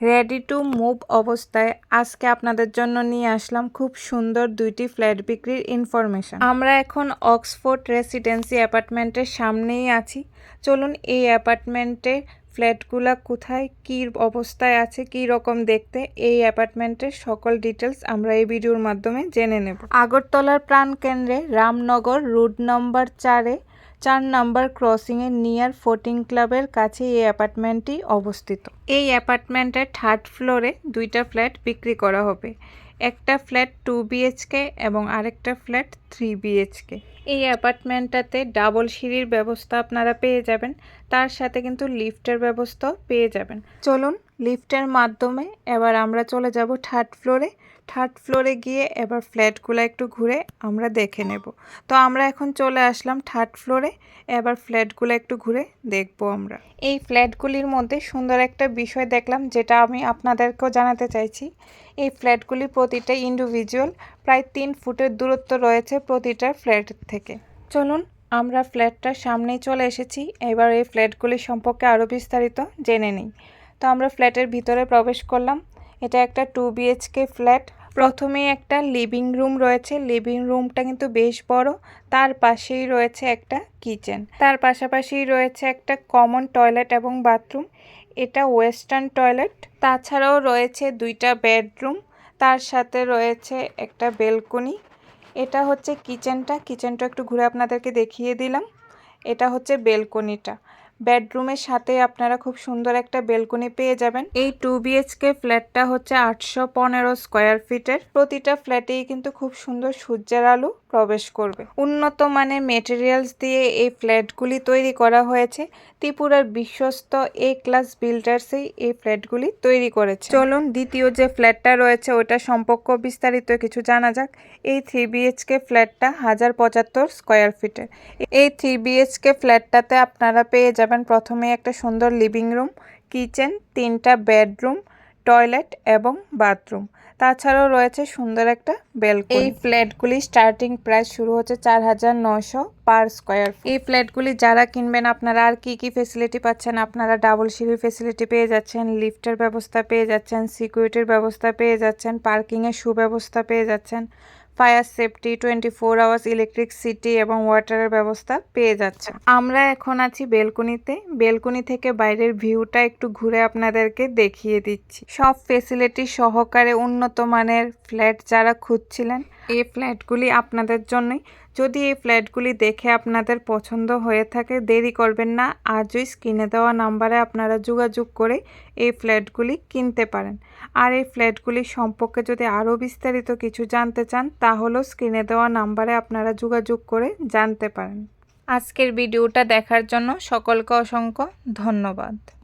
Ready to move অবস্থায় আজকে আপনাদের জন্য নিয়ে আসলাম খুব সুন্দর দুইটি ফ্ল্যাট বিক্রির ইনফরমেশন আমরা এখন অক্সফোর্ড রেসিডেন্সি অ্যাপার্টমেন্টের সামনেই আছি। চলুন এই অ্যাপার্টমেন্টে ফ্ল্যাটগুলা কোথায়, কী অবস্থায় আছে, কী রকম দেখতে, এই অ্যাপার্টমেন্টের সকল ডিটেলস আমরা এই ভিডিওর মাধ্যমে জেনে নেব। আগরতলার প্রাণকেন্দ্রে রামনগর রুট নম্বর চারে চার নাম্বার ক্রসিংয়ের নিয়ার ফোর্টিং ক্লাবের কাছে এই অ্যাপার্টমেন্টটি অবস্থিত। এই অ্যাপার্টমেন্টের থার্ড ফ্লোরে দুইটা ফ্ল্যাট বিক্রি করা হবে। একটা ফ্ল্যাট টু বিএইচকে এবং আরেকটা ফ্ল্যাট থ্রি বিএইচকে এই অ্যাপার্টমেন্টটাতে ডাবল সিঁড়ির ব্যবস্থা আপনারা পেয়ে যাবেন। তার সাথে কিন্তু লিফটের ব্যবস্থাও পেয়ে যাবেন। চলুন লিফটের মাধ্যমে। এবার আমরা চলে যাব থার্ড ফ্লোরে। থার্ড ফ্লোরে গিয়ে এবার ফ্ল্যাটগুলো একটু ঘুরে আমরা দেখে নেব। তো আমরা এখন চলে আসলাম থার্ড ফ্লোরে। এবার ফ্ল্যাটগুলো একটু ঘুরে দেখব আমরা। এই ফ্ল্যাটগুলির মধ্যে সুন্দর একটা বিষয় দেখলাম, যেটা আমি আপনাদেরকেও জানাতে চাইছি। এই ফ্ল্যাটগুলি প্রতিটা ইন্ডিভিজুয়াল প্রায় তিন ফুটের দূরত্ব রয়েছে প্রতিটা ফ্ল্যাট থেকে। চলুন, আমরা ফ্ল্যাটটার সামনেই চলে এসেছি। এবার এই ফ্ল্যাটগুলি সম্পর্কে আরও বিস্তারিত জেনে নিই। তো আমরা ফ্ল্যাটের ভিতরে প্রবেশ করলাম। এটা একটা টু বিএইচকে ফ্ল্যাট। প্রথমে একটা লিভিং রুম রয়েছে। লিভিং রুমটা কিন্তু বেশ বড়। তার পাশেই রয়েছে একটা কিচেন তার পাশাপাশি রয়েছে একটা কমন টয়লেট এবং বাথরুম এটা ওয়েস্টার্ন টয়লেট তাছাড়াও রয়েছে দুইটা বেডরুম তার সাথে রয়েছে একটা বেলকনি এটা হচ্ছে কিচেনটা কিচেনটা একটু ঘুরে আপনাদেরকে দেখিয়ে দিলাম। এটা হচ্ছে বেলকনিটা বেডরুমের সাথে আপনারা খুব সুন্দর একটা বেলকনি পেয়ে যাবেন। এই টু বিএইচকে ফ্ল্যাটটা হচ্ছে আটশো পনেরো স্কোয়ার ফিটের। প্রতিটা ফ্ল্যাটেই কিন্তু খুব সুন্দর সূর্যের আলো প্রবেশ করবে। উন্নত মানের মেটেরিয়ালস দিয়ে এই ফ্ল্যাটগুলি তৈরি করা হয়েছে। ত্রিপুরার বিশ্বস্ত এ ক্লাস বিল্ডার্সেই এই ফ্ল্যাটগুলি তৈরি করেছে। চলুন দ্বিতীয় যে ফ্ল্যাটটা রয়েছে ওটা সম্পর্ক বিস্তারিত কিছু জানা যাক। এই থ্রি বিএইচকে ফ্ল্যাটটা হাজার পঁচাত্তর স্কোয়ার ফিটের। এই থ্রি বিএইচকে ফ্ল্যাটটাতে আপনারা পেয়ে যাবেন প্রথমে একটা সুন্দর লিভিং রুম কিচেন তিনটা বেডরুম টয়লেট এবং বাথরুম তাছাড়াও রয়েছে সুন্দর একটা বেলকনি এই ফ্ল্যাটগুলি স্টার্টিং প্রাইস শুরু হচ্ছে চার হাজার নশো পার স্কোয়ার এই ফ্ল্যাটগুলি যারা কিনবেন আপনারা আর কি কি ফেসিলিটি পাচ্ছেন? আপনারা ডাবল সিঁড়ির ফেসিলিটি পেয়ে যাচ্ছেন লিফটের ব্যবস্থা পেয়ে যাচ্ছেন সিকিউরিটির ব্যবস্থা পেয়ে যাচ্ছেন পার্কিংয়ের সুব্যবস্থা পেয়ে যাচ্ছেন। Fire safety twenty four hours electricity এবং ওয়াটারের ব্যবস্থা পেয়ে যাচ্ছে। আমরা এখন আছি বেলকুনিতে। বেলকুনি থেকে বাইরের ভিউটা একটু ঘুরে আপনাদেরকে দেখিয়ে দিচ্ছি। সব ফেসিলিটি সহকারে উন্নত মানের ফ্ল্যাট যারা খুঁজছিলেন এই ফ্ল্যাটগুলি আপনাদের জন্যই। যদি এই ফ্ল্যাটগুলি দেখে আপনাদের পছন্দ হয়ে থাকে, দেরি করবেন না। আজই স্ক্রিনে দেওয়া নাম্বারে আপনারা যোগাযোগ করে এই ফ্ল্যাটগুলি কিনতে পারেন। আর এই ফ্ল্যাটগুলি সম্পর্কে যদি আরও বিস্তারিত কিছু জানতে চান, তাহলেও স্ক্রিনে দেওয়া নাম্বারে আপনারা যোগাযোগ করে জানতে পারেন। আজকের ভিডিওটা দেখার জন্য সকলকে অসংখ্য ধন্যবাদ।